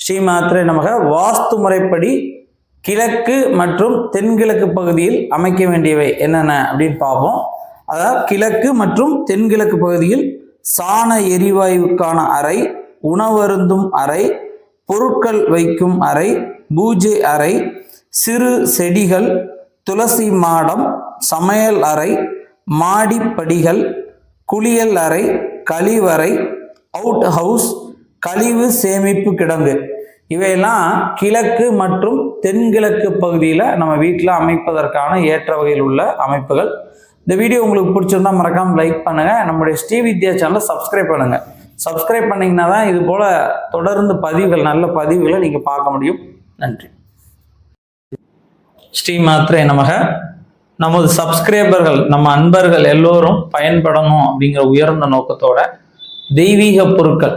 ஸ்ரீமாத்திரை நமக. வாஸ்து முறைப்படி கிழக்கு மற்றும் தென்கிழக்கு பகுதியில் அமைக்க வேண்டியவை என்னென்ன அப்படின்னு பார்ப்போம். அதாவது கிழக்கு மற்றும் தென்கிழக்கு பகுதியில் சாண எரிவாயுக்கான அறை உணவருந்தும் அறை பொருட்கள் வைக்கும் அறை பூஜை அறை சிறு செடிகள் துளசி மாடம் சமையல் அறை மாடிப்படிகள் குளியல் அறை கழிவறை அவுட் ஹவுஸ் கழிவு சேமிப்பு கிடங்கு. இவையெல்லாம் கிழக்கு மற்றும் தென்கிழக்கு பகுதியில் நம்ம வீட்டில் அமைப்பதற்கான ஏற்ற வகையில் உள்ள அமைப்புகள். இந்த வீடியோ உங்களுக்கு பிடிச்சிருந்தா மறக்காமல் லைக் பண்ணுங்கள் நம்முடைய ஸ்ரீ வித்யா சேனலை சப்ஸ்கிரைப் பண்ணுங்கள் சப்ஸ்கிரைப் பண்ணிங்கன்னா தான் இதுபோல் தொடர்ந்து பதிவுகள் நல்ல பதிவுகளை நீங்கள் பார்க்க முடியும். நன்றி. ஸ்ரீ மாத்திரை நமக. நமது சப்ஸ்கிரைபர்கள் நம்ம அன்பர்கள் எல்லோரும் பயன்படணும் அப்படிங்கிற உயர்ந்த நோக்கத்தோட தெய்வீக பொருட்கள்